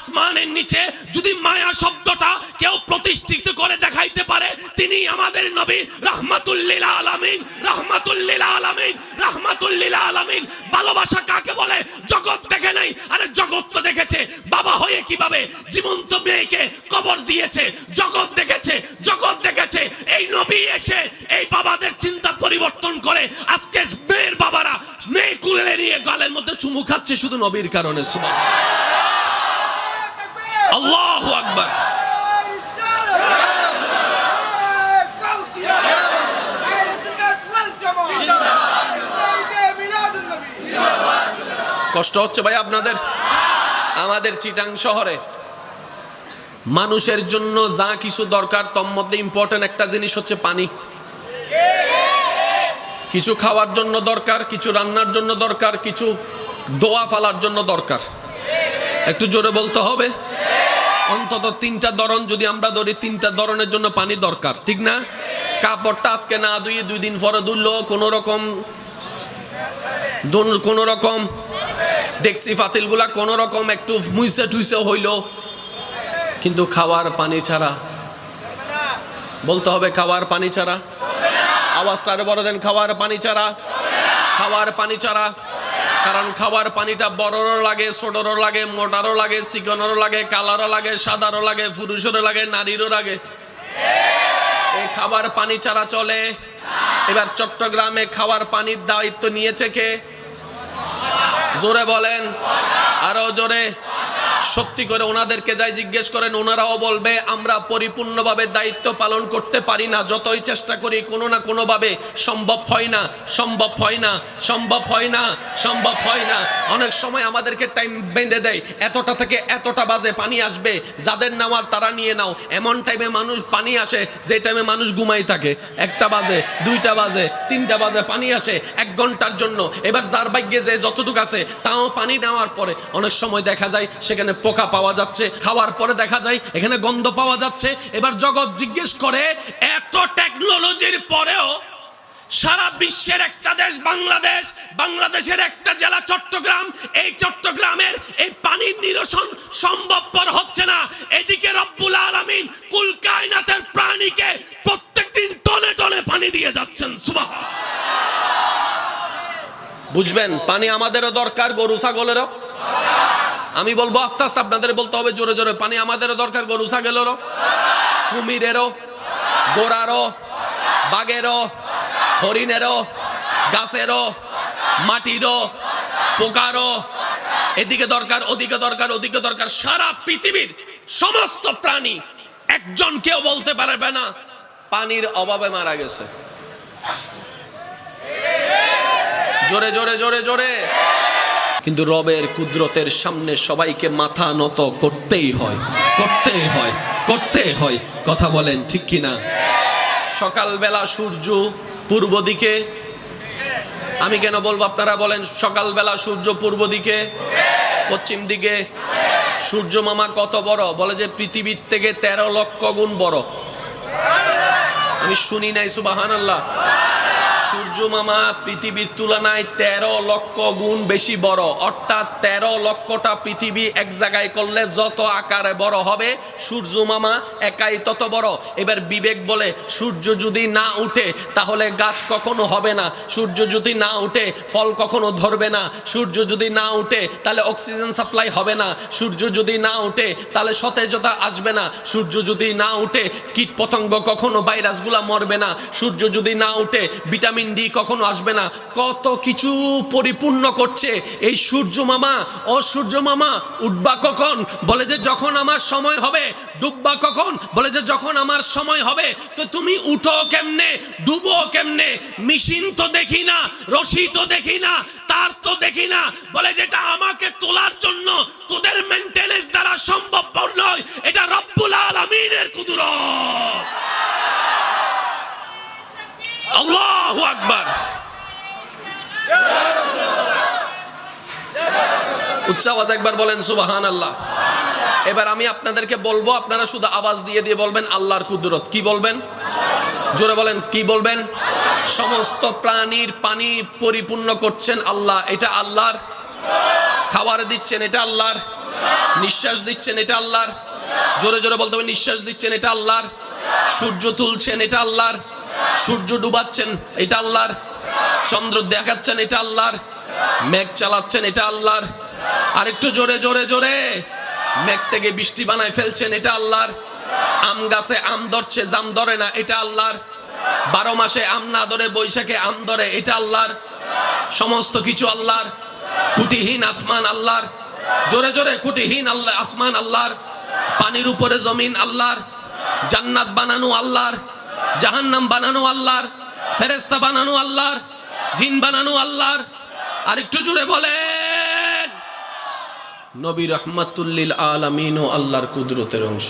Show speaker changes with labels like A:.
A: আসমানের নিচে যদি মায়া শব্দটা কেউ প্রতিষ্ঠিত করে দেখাইতে পারে, তিনি আমাদের নবী রহমাতুল্লিল আলামিন রহমাতুল্লিল আলামিন রহমাতুল্লিল আলামিন। ভালোবাসা কাকে বলে? জগৎ দেখে নাই, আরে জগৎ তো দেখেছে। বাবা হয়ে কীভাবে জীবন্ত মেয়েকে কবর দিয়েছে? জগৎ দেখেছে জগৎ দেখেছে। এই নবী এসে এই বাবাদের চিন্তা পরিবর্তন করে আজকে মেয়ের বাবারা মেয়ে কুলে নিয়ে গালের মধ্যে চুমু খাচ্ছে শুধু নবীর কারণে সুবহান আল্লাহু আকবার কষ্ট হচ্ছে ভাই আপনাদের? আমাদের চিটাং শহরে মানুষের জন্য যা কিছু দরকার, তোর মধ্যে ইম্পর্টেন্ট একটা জিনিস হচ্ছে পানি। কিছু খাওয়ার জন্য দরকার, কিছু রান্নার জন্য দরকার, কিছু দোয়া ফালার জন্য দরকার। একটু জোরে বলতে হবে। অন্তত তিনটা ধরন যদি আমরা ধরি, তিনটা ধরনের জন্য পানি দরকার, ঠিক না? কাপড়টা আজকে না ধুয়ে দুই দিন পরে ধুললো কোনো রকম কোনো রকম দেখছি ফাতিলগুলা কোনো রকম একটু মুইসে টুইসে হইল। কিন্তু খাওয়ার পানি ছাড়া, বলতে হবে খাওয়ার পানি ছাড়া। আওয়াজটা আরও বড় দেন, খাওয়ার পানি ছাড়া। খাওয়ার পানি ছাড়া। কারণ খাবার পানিটা বড়রও লাগে, ছোটরও লাগে, মোটারও লাগে, চিকনেরও লাগে, কালারও লাগে, সাদারও লাগে, পুরুষেরও লাগে, নারীরও লাগে। এই খাবার পানি ছাড়া চলে। এবার চট্টগ্রামে খাওয়ার পানির দায়িত্ব নিয়েছে কে? জোরে বলেন। আরও জোরে। সত্যি করে ওনাদেরকে যাই জিজ্ঞেস করেন, ওনারাও বলবে, আমরা পরিপূর্ণভাবে দায়িত্ব পালন করতে পারি না। যতই চেষ্টা করি, কোনো না কোনোভাবে সম্ভব হয় না, সম্ভব হয় না, সম্ভব হয় না, সম্ভব হয় না। অনেক সময় আমাদেরকে টাইম বেঁধে দেয়, এতটা থেকে এতটা বাজে পানি আসবে, যাদের নামার তারা নিয়ে নাও। এমন টাইমে মানুষ পানি আসে, যে টাইমে মানুষ ঘুমাই থাকে। একটা বাজে, দুইটা বাজে, তিনটা বাজে পানি আসে এক ঘণ্টার জন্য। এবার যার ভাগ্যে যে যতটুকু আছে, তাও পানি নেওয়ার পরে অনেক সময় দেখা যায়, সেখানে পোকা পাওয়া যাচ্ছে, খাওয়ার পরে দেখা যায় এখানে গন্ধ পাওয়া যাচ্ছে। এবার জগৎ জিজ্ঞেস করে, এত টেকনোলজির পরেও সারা বিশ্বের একটা দেশ বাংলাদেশ, বাংলাদেশের একটা জেলা চট্টগ্রাম, এই চট্টগ্রামের এই পানির নিরসন সম্ভবপর হচ্ছে না। এদিকে রব্বুল আলামিন কুল কায়নাতের প্রাণীকে প্রত্যেকদিন টনে টনে পানি দিয়ে যাচ্ছেন সুবাহ বুঝবেন, পানি আমাদেরও দরকার, গরু, ছাগলেরও। আমি বলব আস্তে আস্তে আপনাদের বলতে হবে, জোরে জোরে। পানি আমাদেরও দরকার, গরু, ছাগলেরও, কুমিরেরও, গোড়ারও, বাঘেরও, হরিণেরও, গাছেরও, মাটিরও, পোকারও। এদিকে দরকার, ওদিকে দরকার ওদিকে দরকার। সারা পৃথিবীর সমস্ত প্রাণী একজন কেউ বলতে পারবে না, পানির অভাবে মারা গেছে। জোরে জোরে জোরে জোরে। কিন্তু রবের কুদরতের সামনে সবাইকে মাথা নত করতেই হয় করতেই হয় করতেই হয়। কথা বলেন ঠিক কিনা? সকালবেলা সূর্য পূর্ব দিকে। আমি কেন বলব আপনারা বলেন, সকালবেলা সূর্য পূর্ব দিকে, পশ্চিম দিকে। সূর্য মামা কত বড়? বলে যে পৃথিবীর থেকে তেরো লক্ষ গুণ বড়। আমি শুনি নাই সুবাহান আল্লাহ সূর্য মামা পৃথিবীর তুলনায় তেরো লক্ষ গুণ বেশি বড়। অর্থাৎ তেরো লক্ষটা পৃথিবী এক জায়গায় করলে যত আকারে বড় হবে সূর্য মামা একাই তত বড়। এবার বিবেক বলে, সূর্য যদি না উঠে, তাহলে গাছ কখনো হবে না। সূর্য যদি না উঠে, ফল কখনো ধরবে না। সূর্য যদি না উঠে, তাহলে অক্সিজেন সাপ্লাই হবে না। সূর্য যদি না উঠে, তাহলে সতেজতা আসবে না। সূর্য যদি না উঠে কীট পতঙ্গ কখনো ভাইরাসগুলা মরবে না। সূর্য যদি না উঠে, ভিটামিন ডি কখনো আসবে না। কত কিছু পরিপূর্ণ করছে। এই সূর্য মামা ও সূর্য মামা, উঠবা কখন? বলে যে যখন আমার সময় হবে, ডুববা কখন? বলে যে যখন আমার সময় হবে, তো তুমি উঠো কেমনে? ডুবো কেমনে? মেশিন তো দেখি না, রশি তো দেখি না, তার তো দেখি না। বলে যেটা আমাকে তোলার জন্য তোদের মেনটেনেন্স দ্বারা সম্ভব নয়, এটা রব্বুল আলামিনের উচ্চ আওয়াজ একবার বলেন সুবাহান আল্লাহ এবার আমি আপনাদেরকে বলব, আপনারা শুধু আওয়াজ দিয়ে দিয়ে বলবেন, আল্লাহর কুদরত। কি বলবেন? জোরে বলেন, কি বলবেন? সমস্ত প্রাণীর পানি পরিপূর্ণ করছেন আল্লাহ। এটা আল্লাহর। খাবার দিচ্ছেন, এটা আল্লাহর। নিঃশ্বাস দিচ্ছেন, এটা আল্লাহর। জোরে জোরে বলতে হবে, নিঃশ্বাস দিচ্ছেন, এটা আল্লাহর। সূর্য তুলছেন, এটা আল্লাহর। সূর্য ডুবাচ্ছেন, এটা আল্লাহর। চন্দ্র দেখাচ্ছেন, এটা আল্লাহর। মেঘ চালাচ্ছেন, এটা আল্লাহর। আরেকটু জোরে জোরে জোরে। মেঘ থেকে বৃষ্টি বানায় ফেলছেন, এটা আল্লাহর। আম গাছে আম ধরছে, জাম ধরে না, এটা আল্লাহর। বারো মাসে আম না ধরে, বৈশাখে আম ধরে, এটা আল্লাহর। সমস্ত কিছু আল্লাহর। কুটিহীন আসমান আল্লাহর। জোরে জোরে কুটিহীন আল্লাহ আসমান আল্লাহর। পানির উপরে জমিন আল্লাহর। জান্নাত বানানো আল্লাহর। জাহান্নাম বানানো আল্লাহর। ফেরেস্তা বানানো আল্লাহর। জিন বানানো আল্লাহর। আরেকটু জুড়ে বলেন। নবী রহমাতুল্লিল আলমিন ও আল্লাহর কুদরতের অংশ।